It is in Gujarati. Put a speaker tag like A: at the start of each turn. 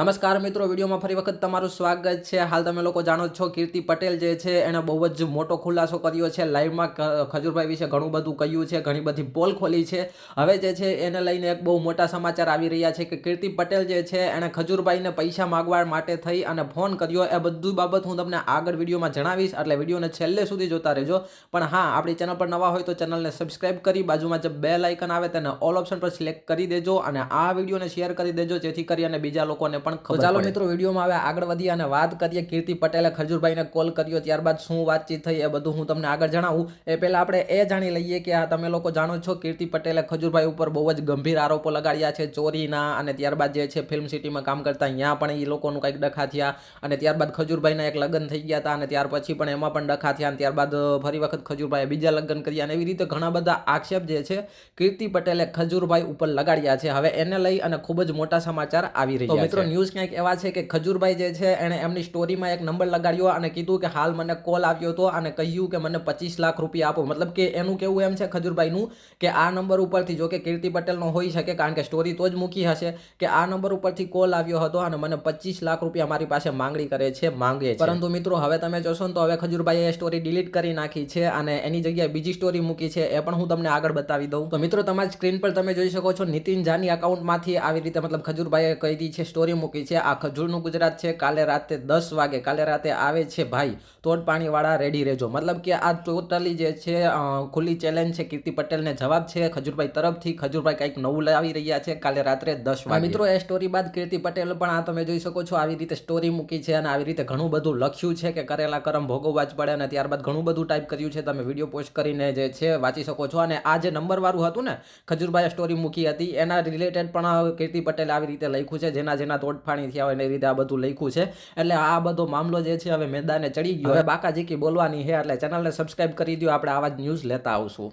A: નમસ્કાર મિત્રો, વિડીયોમાં ફરી વખત તમારું સ્વાગત છે. હાલ તમે લોકો જાણો છો, કીર્તિ પટેલ જે છે, એણે બહુ જ મોટો ખુલાસો કર્યો છે. લાઈવમાં ખજૂરભાઈ વિશે ઘણું બધું કહ્યું છે, ઘણી બધી પોલ ખોલી છે. હવે જે છે, એને લઈને એક બહુ મોટા સમાચાર આવી રહ્યા છે કે કીર્તિ પટેલ જે છે, એણે ખજૂરભાઈને પૈસા માગવા માટે થઈ અને ફોન કર્યો. એ બધું બાબત હું તમને આગળ વિડીયોમાં જણાવીશ, એટલે વિડીયોને છેલ્લે સુધી જોતા રહેજો. પણ હા, આપણી ચેનલ પર નવા હોય તો ચેનલને સબસ્ક્રાઇબ કરી, બાજુમાં જે બે લાઇકન આવે તેને ઓલ ઓપ્શન પર સિલેક્ટ કરી દેજો અને આ વિડીયોને શેર કરી દેજો, જેથી કરી અને બીજા લોકોને પણ ખબર ચાલો મિત્રો વિડીયોમાં હવે આગળ વધીએ અને વાત કરીએ કીર્તિ પટેલે ખજૂરભાઈને કોલ કર્યો ત્યારબાદ શું વાતચીત થઈ એ બધું હું તમને આગળ જણાવું. એ પહેલાં આપણે એ જાણી લઈએ કે આ તમે લોકો જાણો છો કીર્તિ પટેલે ખજૂરભાઈ ઉપર બહુ જ ગંભીર આરોપો લગાડ્યા છે ચોરીના અને ત્યારબાદ જે છે ફિલ્મ સિટીમાં કામ કરતા અહીંયા પણ એ લોકોનું કંઈક ડખા થયા અને ત્યારબાદ ખજૂરભાઈના એક લગ્ન થઈ ગયા હતા અને ત્યાર પછી પણ એમાં પણ ડખા થયા અને ત્યારબાદ ફરી વખત ખજૂરભાઈએ બીજા લગ્ન કર્યા અને એવી રીતે ઘણા બધા આક્ષેપ જે છે કીર્તિ પટેલે ખજૂરભાઈ ઉપર લગાડ્યા છે. હવે એને લઈ અને ખૂબ જ મોટા સમાચાર આવી રહ્યા છે. મિત્રો ન્યૂઝ ક્યાંક એવા છે કે ખજૂરભાઈ જે છે, એણે એમની સ્ટોરીમાં એક નંબર લગાડ્યો અને કીધું કે હાલ મને કોલ આવ્યો હતો અને કહ્યું કે મને પચીસ લાખ રૂપિયા આપો. મતલબ કે એનું કેવું એમ છે ખજૂરભાઈનું કે આ નંબર ઉપરથી જો કે કીર્તિ પટેલનો હોઈ શકે કારણ કે સ્ટોરી તો જ મૂકી હશે કે આ નંબર ઉપરથી કોલ આવ્યો હતો અને મને પચીસ લાખ રૂપિયા મારી પાસે માંગણી કરે છે, માંગે પરંતુ મિત્રો, હવે તમે જોશો ને તો હવે ખજૂરભાઈએ સ્ટોરી ડિલીટ કરી નાખી છે અને એની જગ્યાએ બીજી સ્ટોરી મૂકી છે, એ પણ હું તમને આગળ બતાવી દઉં. તો મિત્રો, તમારી સ્ક્રીન પર તમે જોઈ શકો છો નીતિન જાની અકાઉન્ટમાંથી આવી રીતે મતલબ ખજૂરભાઈએ કહી દીધી છે સ્ટોરી મૂકી છે. આ ખજૂરનું ગુજરાત છે. કાલે રાતે દસ વાગે કાલે રાતે આવે છે ભાઈ. તોડ પાણીવાળા રેડી રહેજો. મતલબ કે આ ટોટલી જે છે ખુલ્લી ચેલેન્જ છે. કીર્તિ પટેલને જવાબ છે. ખજૂરભાઈ તરફથી ખજૂરભાઈ કંઈક નવું લાવી રહ્યા છે. કાલે રાત્રે દસ વાગે. મિત્રો એ સ્ટોરી બાદ કીર્તિ પટેલ પણ આ તમે જોઈ શકો છો. આવી રીતે સ્ટોરી મૂકી છે અને આવી રીતે ઘણું બધું લખ્યું છે કે કરેલા કરમ ભોગવવા જ પડે અને ત્યારબાદ ઘણું બધું ટાઈપ કર્યું છે. તમે વીડિયો પોસ્ટ કરીને જે છે વાંચી શકો છો. અને આ જે નંબરવાળું હતું ને ખજૂરભાઈએ સ્ટોરી મૂકી હતી એના રિલેટેડ પણ કીર્તિ પટેલ આવી રીતે લખ્યું છે. જેના જેના તોડફાણી થયા હોય ને એ રીતે આ બધું લખ્યું છે. એટલે આ બધો મામલો જે છે હવે મેદાને ચડી ગયો. હવે બાકાજીકી બોલવાની છે એટલે ચેનલને સબસ્ક્રાઇબ કરી દો આપણે આવા જ ન્યૂઝ લેતા આવશું.